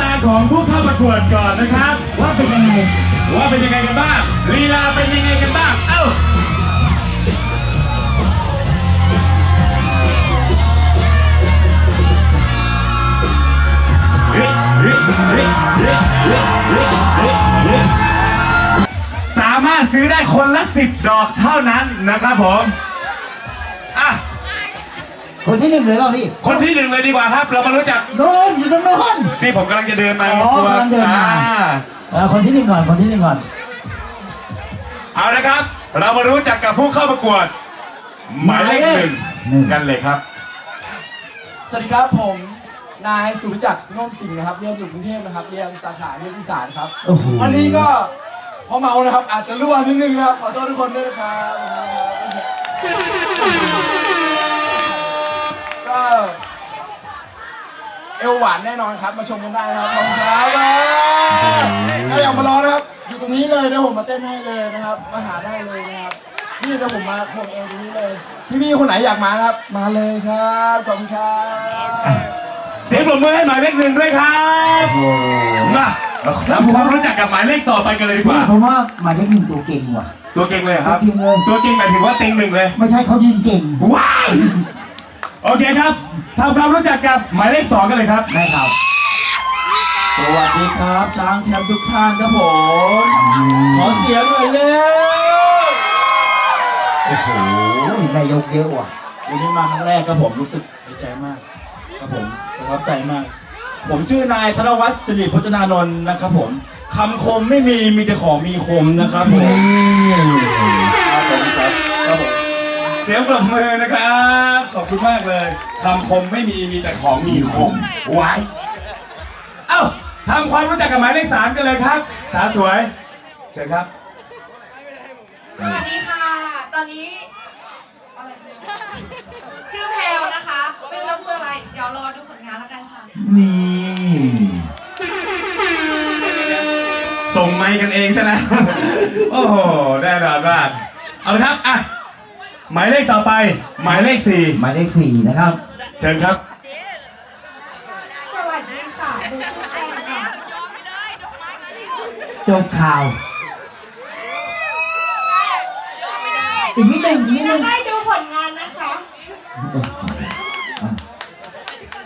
ตาของผู้เข้าประกวดก่อนนะครับ ว่าเป็นยังไง ว่าเป็นยังไงกันบ้างลีลาเป็นยังไงกันบ้าง เอ้าสามารถซื้อได้คนละสิบดอกเท่านั้นนะครับผมอะ คนที่หนึ่งเลยเปล่าพี่คนที่หนึ่งเลยดีกว่าครับ เรามารู้จักโดนอยู่ตรงโน้น นี่ผมกำลังจะเดินมาอ๋อกำลังเดินมา อ่เออคนที่หนึ่งก่อนคนที่หนึ่งก่อนเอาละครับ เรามารู้จักกับผู้เข้าประกวด หมายเลขหนึ่งหนึ่งกันเลยครับ สวัสดีครับผม นายสุรจักรน่มสิงห์นะครับเรียนอยู่กรุงเทพนะครับเรียนสาขานิติศาสตร์ครับโอ้โหวันนี้ก็พอเมานะครับ อาจจะรั่วนิดนึงนะครับขอโทษทุกคนด้วยนะครับ ก็เอวหวานแน่นอนครับ มาชมกันได้นะครับขอบคุณครับถ้าอยากมาลองนะครับ อยู่ตรงนี้เลยนะผมมาเต้นให้เลยนะครับ มาหาได้เลยนะครับ นี่เดี๋ยวผมมาโคงเอวตรงนี้เลย พี่ๆคนไหนอยากมานะครับ มาเลยครับขอบคุณครับเสียงปรบมือให้หมายเลขหนึ่งด้วยครับโอ้โหมาเราทำความรู้จักกับหมายเลขต่อไปกันเลยดีกพี่ว่าผมว่าหมายเลขหนึ่งตัวเก่งว่ะ ตัวเก่งเลยเหรอครับ ตัวเก่งเลย ตัวเก่งหมายถึงว่าเต็งหนึ่งเลย ไม่ใช่เขายืนเก่ง ว้าย โอเคครับทำความรู้จักกับหมายเลขสองกันเลยครับได้ครับ สวัสดีครับ ช้างแคมป์ทุกท่านครับผม ขอเสียงหน่อยเร็วโอ้โหนายกเยอะว่ะวันนี้มาครั้งแรกครับผมรู้สึกดีใจมากครับผมประทับใจมาก ผมชื่อนายธนวัฒน์สิริพจนานนท์นะครับผมคำคมไม่มีมีแต่ของมีคมนะครับผม เสียงปรบมือนะครับ ขอบคุณมากเลยคำคมไม่มีมีแต่ของมีคมไว้เอ้าทำความรู้จักกับหมายเลขสามกันเลยครับ สาวสวยเชิญครับ สวัสดีค่ะ ตอนนี้อะไรเนี่ยชื่อแพลวนะคะ ไม่รู้จะพูดอะไร เดี๋ยวรอดูผลงานแล้วกันค่ะ นี่ส่งไมค์กันเองใช่ไหมโอ้โหได้รอนมากเอาละครับอะ หมายเลขต่อไป หมายเลขสี่หมายเลขสี่นะครับ เชิญครับ สวัสดีค่ะดูทุกคนค่ะจบข่าว อีกนิดหนึ่งอีกนิดหนึ่งให้ดูผลงานนะคะ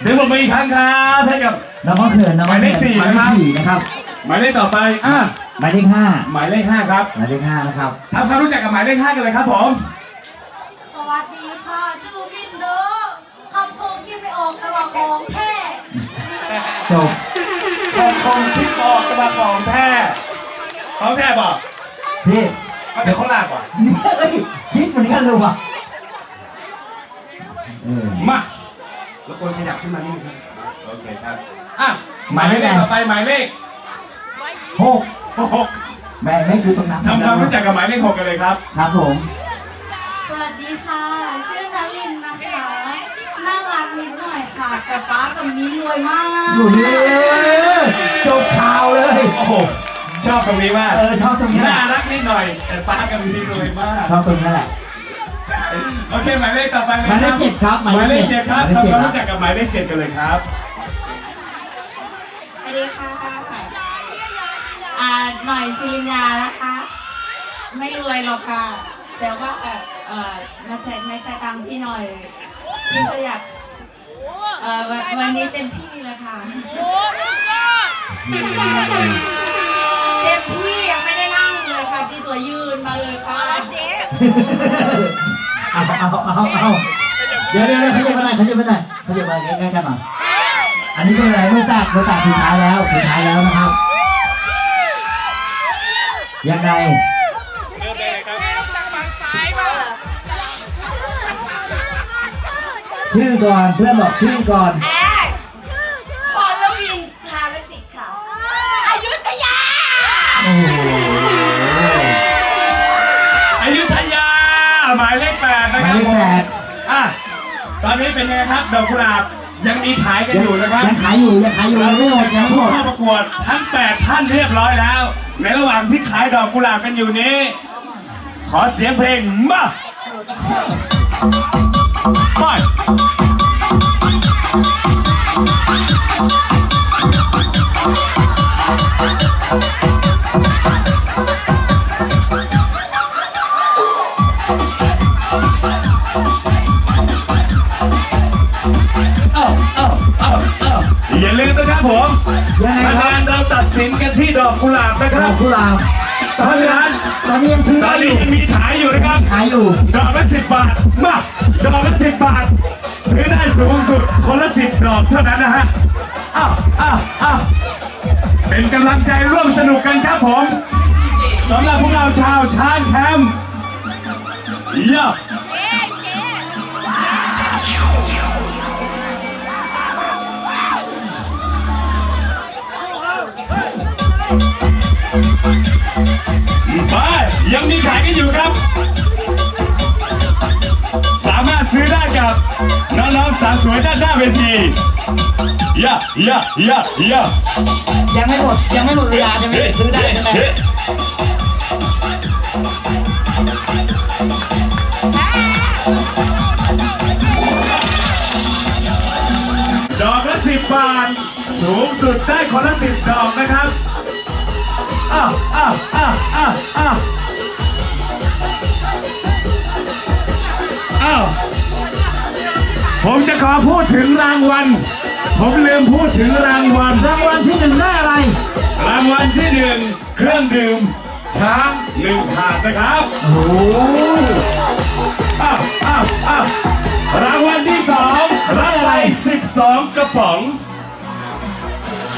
เสียงปรบมืออีกครั้งครับให้กับ น้องก็เขินน้องหมายเลขสี่หมายเลนะครับขสี่นะครับหมายเลขต่อไปอะหมายเลขห้าหมายเลขห้าครับหมายเลขห้านะครับ ทำความรู้จักกับหมายเลขห้ากันเลยครับผม สวัสดีค่ะ ชื่อวินเดอร์คำคมที่ไม่ออกแต่ว่า ของแท้จบของคงที่ออกจะมาของแท้ของแท้บอกพี่เอาเดี๋ยวเขาลากว่ะเอ้ยคิดเหมือนกันเลยว่ะเออ มาแล้วคนขยับขึ้นมานี่ครับโอเคครับอะหมายเลขต่อไปหมายเลขหกหกแม่ไม่คือตรงนั้นทำความรู้จักกับหมายเลขหกกันเลยครับ ครับผม สวัสดีค่ะ ชื่อนารินนะคะน่ารักนิดหน่อย ค่ะแต่ป้ากับนี้รวยมาก อยู่นี่จบข่าวเลย โอ้โหชอบตรงนี้มากเออชอบตรงนี้แหน่าละรักนิดหน่อย แต่ป้ากับพี่รวยมาก ชอบตรงนี้แหละ โอเคหมายเลขต่อไปเลยหมายเลขเจ็ดครับหมายเลขเจ็ดครับหมายเลขทำเจ็ด ความรู้จักกับหมายเลขเจ็ดกันเลยครับ สวัสดีค่ะอ่าหน่อยซีนยานะคะ ไม่รวยหรอกค่ะ แต่ว่าเออเออในใจในใจตังค์พี่หน่อยพี่ประหยัด เออวันวันนี้เต็มที่เลยค่ะเต็มที่ยังไม่ได้นั่งเลยค่ะที่ตัวยืนมาเลยค่ะเอาเอาเอาเอาเดี๋ยวเดี๋ยวเดี๋ยวเขาจะมาไหนเขาจะมาไหนเขาจะมาใกล้ๆกันหน่อยอันนี้เป็นอะไรไม่ทราบไม่ทราบสุดท้ายแล้วสุดท้ายแล้วนะครับยังไง ชื่อก่อนเพื่อนบอกชื่อก่อนพรลวินทาลสิทธิ์ค่ะอยุธยา โอ้โหอยุธยา หมายเลขแปดหนะมายครับเลขแปดอะตอนนี้เป็นไงครับดอกกุหลาบยังมีขายกันอยู่นะครับยังขายอยู่ยังขายอยู่ยังไม่หมดยังไม่หมดเข้าประกวดทั้ง8ท่านเรียบร้อยแล้ว ในระหว่างที่ขายดอกกุหลาบกันอยู่นี้ ขอเสียงเพลงมา อย่าลืมนะครับผมยังรังานเราตัดสินกันที่ดอกกุหลาบนะครับกุหลาบ เพราะฉะนั้นตอนนี้ยังซื้อตอได้นอนี้ยู่ยังมีขายอยู่นะครับ ขายอยู่ ดอกละสิบบาท มาดอกละสิบบาท ซื้อได้สูงสุด คนละสิบดอกเท่านั้นนะฮะ อ้าวอ้าวอ้าวเป็นกำลังใจร่วมสนุกกันครับผมสำหรับพวกเราชาวช้างแคมป์เยอะ กับน้องๆสาวสวยด้านหน้าเวทีเยอะเยอะเยอะเยอะยังไม่หมดยังไม่หมดเวลาใช่ไหมซื้อได้ใช่ไหมดอกละสิบบาท สูงสุดได้คนละสิบดอกนะครับอ้าวอ้าวอ้าวอ้าวอ้าวอ้าว ผมจะขอพูดถึงรางวัล ผมลืมพูดถึงรางวัล รางวัลที่หนึ่งได้อะไร รางวัลที่หนึ่งเครื่องดื่ม ช้างหนึ่งถาดนะครับ โอ้โหอ้าวอ้าวอ้าวรางวัลที่สองรับไปสิบสองกระป๋อง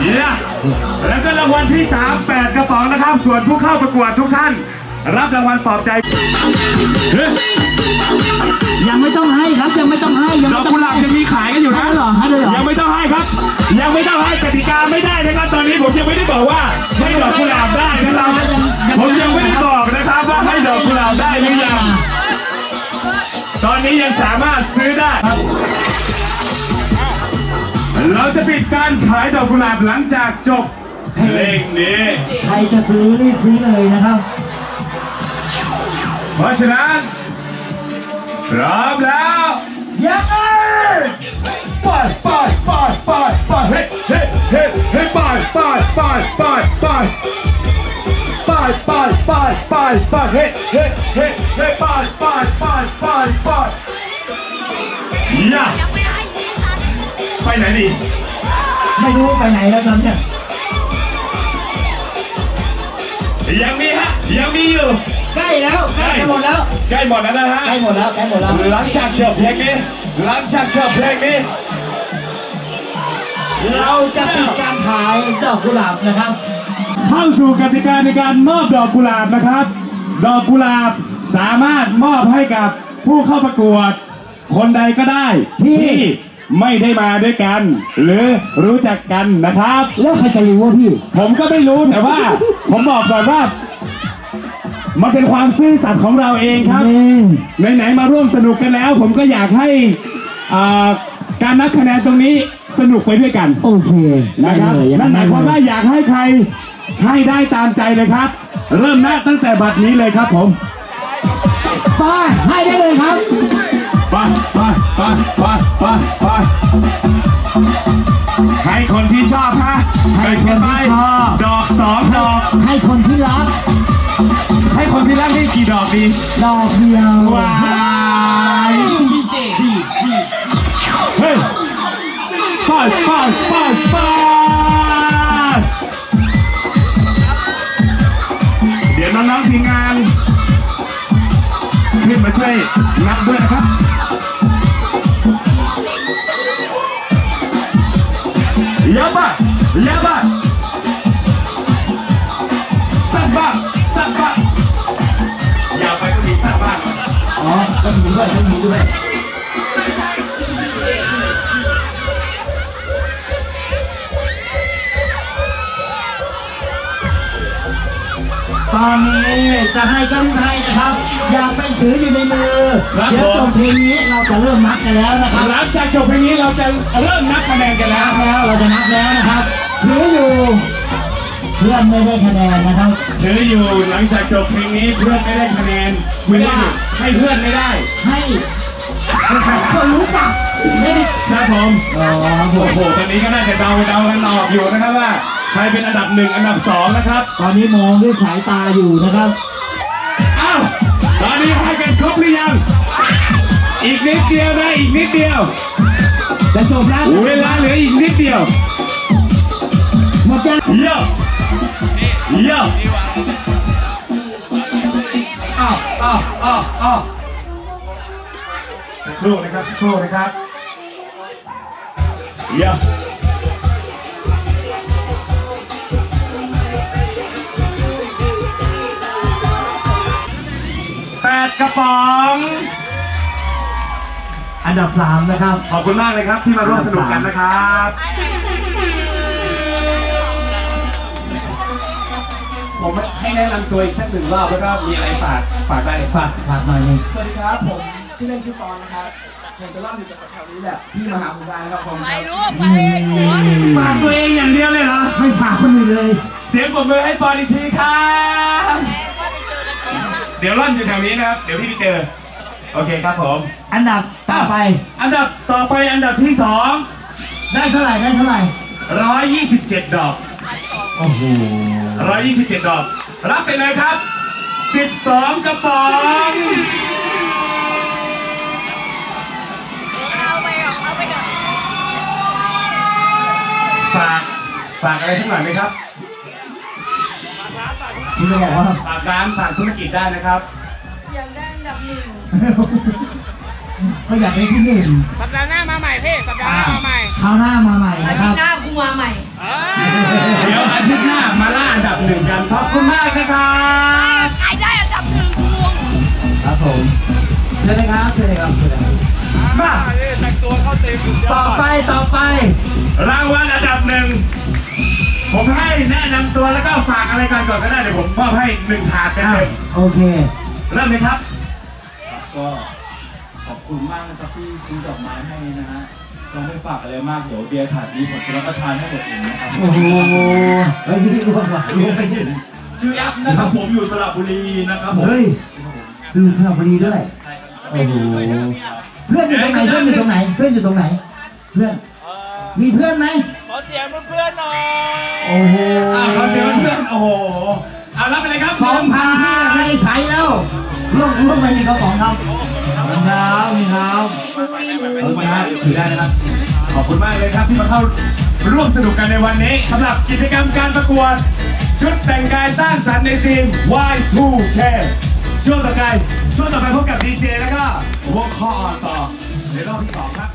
เยี่ยแล้วก็รางวัลที่สามแปดกระป๋องนะครับ ส่วนผู้เข้าประกวดทุกท่าน รับรางวัลปลอบใจ อนนี้ยังสามารถซื้อได้ครับ เราจะปิดการขายดอกกุหลาบหลังจากจบเพลงนี้ ใครจะซื้อรีบซื้อเลยนะครับ เพราะฉะนั้นพร้อมแล้วยังไงไปไปไปไปไปเฮ้เฮ้เฮ้เฮ้ไปไปไปไปไปไปไปไปไปไปเฮ้เฮ้เฮ้เฮ้ไปไปไปไปไปย่าไปไหนดีไม่รู้ไปไหนแล้วตอนเนี้ยยังมีฮะยังมีอยู่ใกล้แล้วใกล้จะหมดแล้วใกล้หมดแล้วนะฮะใกล้หมดแล้วใกล้หมดแล้วหลังจากจบเพลงนี้หลังจากจบเพลงนี้เราจะปิดการขายดอกกุหลาบนะครับ เข้าสู่กติกาในการมอบดอกกุหลาบนะครับ ดอกกุหลาบสามารถมอบให้กับผู้เข้าประกวด คนใดก็ได้ที่ที่ไม่ได้มาด้วยกัน หรือรู้จักกันนะครับ แล้วใครจะรู้ว่าพี่ ผมก็ไม่รู้แต่ว่า ผมบอกก่อนว่า มันเป็นความซื่อสัตย์ของเราเองครับไหนๆมาร่วมสนุกกันแล้ว ผมก็อยากให้อ่าการนับคะแนนตรงนี้สนุกไปด้วยกัน โอเคได้นะครับเลยนั่นหมายความว่าอยากให้ใคร ให้ได้ตามใจเลยครับ เริ่มนับตั้งแต่บัดนี้เลยครับผมไปให้ได้เลยครับไปไปไปไปไปไปให้คนที่ชอบฮะให้คนที่ชอบดอกสองดอก ให้คนที่รัก ให้คนที่รักได้กี่ดอกดีดอกเดียวว้า สั้นป่ะอยาวไปก็มีสั้นบ้างอ๋อก็มีด้วยก็มีด้วยตอนนี้จะให้ก็รีบให้นะครับ อยากเป็นถืออยู่ในมือครับเดี๋ยวผมจบเพลงนี้เราจะเริ่มนับกันแล้วนะครับหลังจากจบเพลงนี้เราจะเริ่มนับคะแนนกันแล้วนับแล้วเราจะนับแล้วนะครับถืออยู่ เพื่อนไม่ได้คะแนนนะครับถืออยู่หลังจากจบเพลงนี้เพื่อนไม่ได้คะแนนไม่ได้ให้เพื่อนไม่ได้ให้คนรู้จักไม่ได้ครับผมอ๋อโอ้โหตอนนี้ก็น่าจะเดาเดากันออกอยู่นะครับว่าใครเป็นอันดับหนึ่งอันดับสองนะครับ ตอนนี้มองด้วยสายตาอยู่นะครับอ้าวตอนนี้ให้กันครบหรือยัง อีกนิดเดียวนะอีกนิดเดียวจะจบแล้วเวลาเหลืออีกนิดเดียวจ้าเยี่ยม เยี่ยมอ้าวอ้าวอ้าวอ้าวสักครู่นะครับสักครู่นะครับเยี่ยมแปดกระป๋องอันดับสามนะครับ ขอบคุณมากเลยครับที่มาร่วมสนุกกันนะครับ ผมให้แนะนำตัวอีกสักหนึ่งรอบแล้วก็มีอะไรฝากฝากได้ฝากฝากหน่อยหนึงสวัสดีครับ ผมชื่อเล่นชื่อปอนนะครับผมจะร่ำอยู่แถวๆนี้แหละพี่มาหาผมได้นะครับผมครับฝากตัวเองอย่างเดียวเลยเหรอ ไม่ฝากคนอื่นเลย เสียงปรบมือให้ปอนอีกทีครับเดี๋ยวร่อนอยู่แถวนี้นะครับ เดี๋ยวพี่ไปเจอ โอเคครับผมอันดับต่อไปอันดับต่อไปอันดับที่สองได้เท่าไหร่ได้เท่าไหร่ร้อยยี่สิบเจ็ดดอก โอ้โห ร้อยยี่สิบเจ็ดดอก รับไปเลยครับสิบสองกระป๋องเอาไปก่อนเอาไปก่อนฝากฝากอะไรสักหน่อยไหมครับพี่จะบอกว่าฝากร้านฝากธุรกิจได้นะครับ อยากได้อันดับหนึ่งก็อยากได้ที่หนึ่งสัปดาห์หน้ามาใหม่พี่สัปดาห์หน้ามาใหม่คราวหน้ามาใหม่อานะคทิรัตบย์หน้ากูมาใหม่เดี๋ย เชิญเลยครับเชิญเลยครับเชิญเลยครับมาต่อไปต่อไป รางวัลอันดับหนึ่งผมให้แนะนำตัวแล้วก็ฝากอะไรกันก่อนก็ได้เดี๋ยวผมมอบให้หนึ่งถาดกันอ้าเลวยโอเค เริ่มเลยครับ ก็ขอบคุณมากนะครับที่ซื้อดอกไม้ให้นะฮะก็ไม่ฝากอะไรมากเดี๋ยวเบียร์ถาดนี้ผมจะรับประทานให้หมดเองนะครับโอ้โหเฮ้ยพี่ร่วงว่ะรวมไปถึงชื่อแอปนะครับผมอยู่สระบุรีนะครับผมเฮ้ยดูสระบุรีด้วย โอ้โหเพื่อนอยู่ตรงไหนเพื่อนอยู่ตรงไหน เพื่อนอยู่ตรงไหน เพื่อน มีเพื่อนไหมขอเสียงเพื่อนๆหน่อย โอ้โหอ่าขอเสียงเพื่อนๆโอ้โหเอารับไปเลยครับสองพันที่ไม่ได้ใช้แล้วร่วงร่วงไปมีกระป๋องครับขอบคุณครับนี่ครับขอบคุณมากถือได้นะครับ ขอบคุณมากเลยครับที่มาเข้าร่วมสนุกกันในวันนี้สำหรับกิจกรรมการประกวด ชุดแต่งกายสร้างสรรค์ในทีม Y2K ช่วงต่อไปช่วงต่อไปพบกับดีเจแล้วก็วงคออ่อนต่อในรอบที่สองครับ